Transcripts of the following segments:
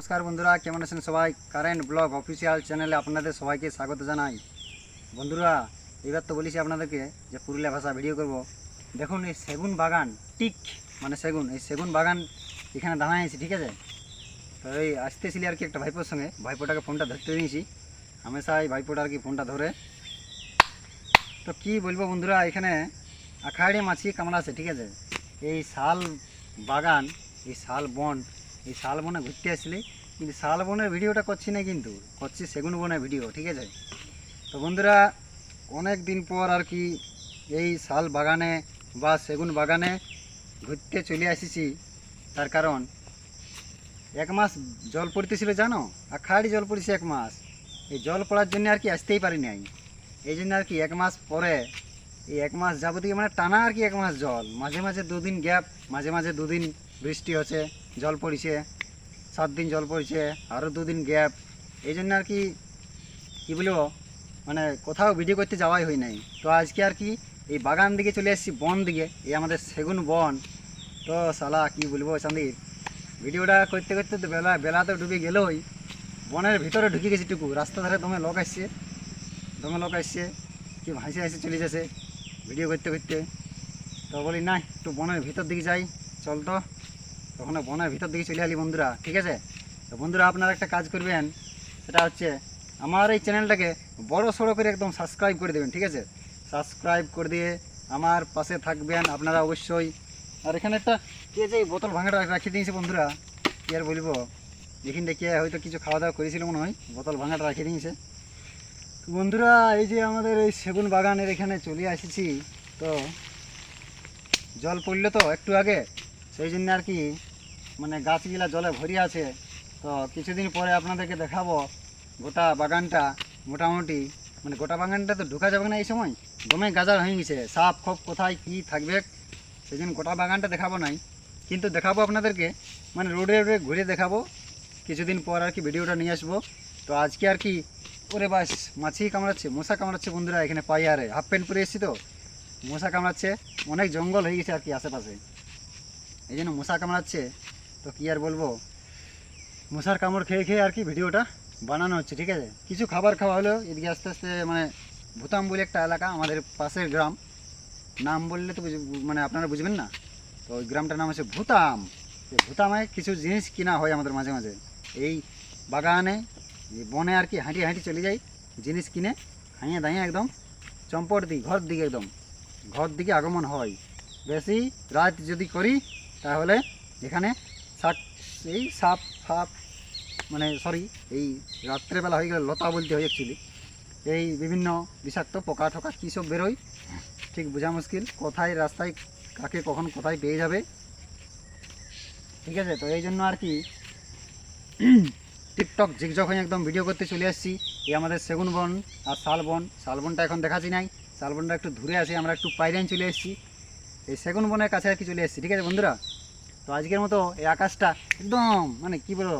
নমস্কার বন্ধুরা, কেমন আছেন সবাই? কারেন্ট ব্লগ অফিসিয়াল চ্যানেলে আপনাদের সবাইকে স্বাগত জানাই। বন্ধুরা, এবার তো বলেছি আপনাদেরকে যে পুরুলিয়া ভাষা ভিডিও করব। দেখুন, এই সেগুন বাগান টিক মানে সেগুন, এই সেগুন বাগান এখানে দাঁড়াইছি ঠিক আছে? তো এই আসতেছিলি আর কি একটা ভাইপোর সঙ্গে। ভাইপোটাকে ফোনটা ধরতে দিয়েছি হামেশা এই ভাইপোটা আর কি ফোনটা ধরে। তো কি বলব বন্ধুরা, এখানে আখাড়ে মাছি কামড়া আছে ঠিক আছে? এই শাল বাগান, এই শাল বন এই শাল বনে ঘুরতে আসলে, কিন্তু শাল বনের ভিডিওটা করছি না কিন্তু, করছি সেগুন বনের ভিডিও, ঠিক আছে? তো বন্ধুরা, অনেক দিন পর আর কি এই শাল বাগানে বা সেগুন বাগানে ঘুরতে চলে আসিছি, তার কারণ এক মাস জল পড়তেছিল, জানো? আখাড়ি জল পড়েছে এক মাস। এই জল পড়ার জন্য আর কি আসতেই পারি নাই। এই জন্য আর কি এক মাস পরে, এই এক মাস যাবতীয় মানে টানা আর কি এক মাস জল। মাঝে মাঝে দুদিন গ্যাপ, মাঝে মাঝে দুদিন বৃষ্টি হচ্ছে। জল পড়িছে, সাত দিন জল পড়ছে আরও দুদিন গ্যাপ। এই জন্য আর কি, কী বলব মানে কোথাও ভিডিও করতে যাওয়াই হয় নাই। তো আজকে আর কি, এই বাগান দিকে চলে এসেছি, বন দিকে, এই আমাদের সেগুন বন। তো সালা কি বলব চাঁদির ভিডিওটা করতে করতে তো বেলা বেলা তো ডুবে গেলই। বনের ভিতরে ঢুকে গেছি টুকু, রাস্তা ধারে দমে লোক আসছে, দমে লোক আসছে, কি ভাসে হাসি চলে যাচ্ছে, ভিডিও করতে করতে। তো বলি, না, একটু বনের ভিতর দিকে যাই, চল তো। তখন বনের ভিতর দিকে চলে আলি বন্ধুরা, ঠিক আছে? তো বন্ধুরা, আপনারা একটা কাজ করবেন, সেটা হচ্ছে আমার এই চ্যানেলটাকে বড় সড়ো করে একদম সাবস্ক্রাইব করে দেবেন, ঠিক আছে? সাবস্ক্রাইব করে দিয়ে আমার পাশে থাকবেন আপনারা অবশ্যই। আর এখানে একটা কে যে বোতল ভাঙাটা রাখিয়ে দিয়েছে বন্ধুরা, কী আর বলব? এখানটা কে হয়তো কিছু খাওয়া দাওয়া করেছিল মনে হয়, বোতল ভাঙাটা রাখিয়ে দিয়েছে। বন্ধুরা, এই যে আমাদের এই সেগুন বাগানের এখানে চলে এসেছি তো জল পড়ল তো একটু আগে, সেই জন্য আর কি মানে গাছগুলা জলে ভরি আছে, তো কিছুদিন পরে আপনাদেরকে দেখাবো গোটা বাগানটা। মোটামুটি মানে গোটা বাগানটা তো ঢোকা যাবে না এই সময়? দমে গাজার হয়ে গেছে। সাপ খপ কোথায়, কী থাকবে? সেই জন্য গোটা বাগানটা দেখাবো নাই। কিন্তু দেখাবো আপনাদেরকে মানে রোডে রোডে ঘুরে দেখাবো। কিছুদিন পর আর কি ভিডিওটা নিয়ে আসব। তো আজকে আর কি ওরে বাস, মাছি কামড়াচ্ছে, মশা কামড়াচ্ছে বন্ধুরা, এখানে পাই আরে। হাফ প্যান্ট পরে এসেছি তো। মশা কামড়াচ্ছে, অনেক জঙ্গল হয়ে গেছে আর কি আশেপাশে। এই জন্য মশা কামড়াচ্ছে। তো কী আর বলব? মশার কামড় খেয়ে খেয়ে আর কি ভিডিওটা বানানো হচ্ছে, ঠিক আছে? কিছু খাবার খাওয়া হলো এদিকে আস্তে আস্তে মানে ভুতাম বলে একটা এলাকা আমাদের পাশের গ্রাম। নাম বললে তো মানে আপনারা বুঝবেন না। তো ওই গ্রামটার নাম হচ্ছে ভুতাম। ভুতামে কিছু জিনিস কিনা হয় আমাদের মাঝে মাঝে। এই বাগানে বনে আর কি হাঁটি হাঁটি চলে যাই, জিনিস কিনে হাঁইয়ে দাঁড়িয়ে একদম চম্পট দিই, ঘর দিকে একদম। ঘর দিকে আগমন হয়। বেশি রাত যদি করি, তাহলে এখানে শাক এই সাপ, ফাপ মানে সরি এই রাত্রেবেলা হয়ে গেলে, লতা বলতে হয় অ্যাকচুয়ালি এই বিভিন্ন বিষাক্ত পোকা ঠোকা কী সব বেরোয়? ঠিক বোঝা মুশকিল। কোথায়, রাস্তায়, কাকে কখন, কোথায় পেয়ে যাবে? ঠিক আছে, তো এই জন্য আর কি টিকটক ঝিকঝক হয়ে একদম ভিডিও করতে চলে আসছি। এই আমাদের সেগুন বন আর শালবন শালবনটা এখন দেখাচ্ছি নাই। শালবনটা একটু দূরে আছে আমরা একটু পাইরাইন চলে এসেছি। এই সেগুন বনের কাছে আর কি চলে এসেছি। ঠিক আছে বন্ধুরা? তো আজকের মতো এই আকাশটা একদম মানে কি বলব,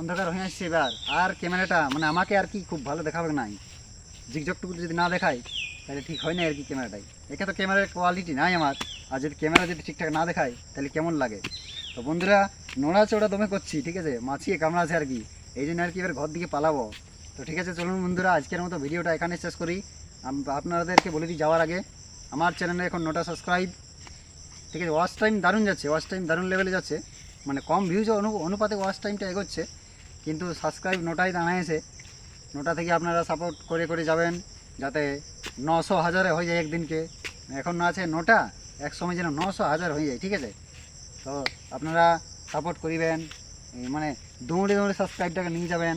অন্ধকার হয়ে আসছে এবার। আর ক্যামেরাটা মানে আমাকে আর কি খুব ভালো দেখাবে নাই। ঝিকঝকটুকু যদি না দেখায় তাহলে ঠিক হয় না আর কি ক্যামেরাটাই। একে তো ক্যামেরার কোয়ালিটি নাই আমার। আর যদি ক্যামেরা যদি ঠিকঠাক না দেখায়, তাহলে কেমন লাগে? তো বন্ধুরা নোড়া চোড়া দমে করছি, ঠিক আছে? মাছিয়ে কামড়া আছে আর কি। এই জন্য আর কি এবার ঘর দিকে পালাবো। তো ঠিক আছে, চলুন বন্ধুরা, আজকের মতো ভিডিওটা এখানে শেষ করি। আপনাদেরকে বলে দিই যাওয়ার আগে, আমার চ্যানেলে এখন নোটা সাবস্ক্রাইব ঠিক আছে ওয়াচ টাইম দারুণ যাচ্ছে ওয়াচ টাইম দারুণ লেভেলে যাচ্ছে। মানে কম ভিউজ অনু, অনুপাতে ওয়াচ টাইমটা এগোচ্ছে। কিন্তু সাবস্ক্রাইব নোটাই দাঁড়ায়ছে। নোটা থেকে আপনারা সাপোর্ট করে করে যাবেন, যাতে নশো হাজারে হয়ে যায় একদিনকে। এখন না আছে নোটা এক সময় যেন নশো হাজার হয়ে যায়, ঠিক আছে? তো আপনারা সাপোর্ট করিবেন মানে দৌড়ে দৌড়ে সাবস্ক্রাইবটাকে নিয়ে যাবেন,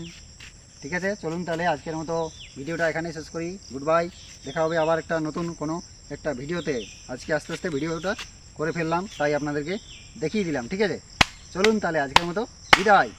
ঠিক আছে? চলুন তাহলে আজকের মতো ভিডিওটা এখানেই শেষ করি। গুড বাই দেখা হবে আবার একটা নতুন কোনো একটা ভিডিওতে। আজকে আস্তে আস্তে ভিডিওটা করে ফেললাম তাই আপনাদেরকে দেখিয়ে দিলাম ঠিক আছে? চলুন তাহলে আজকের মতো বিদায়।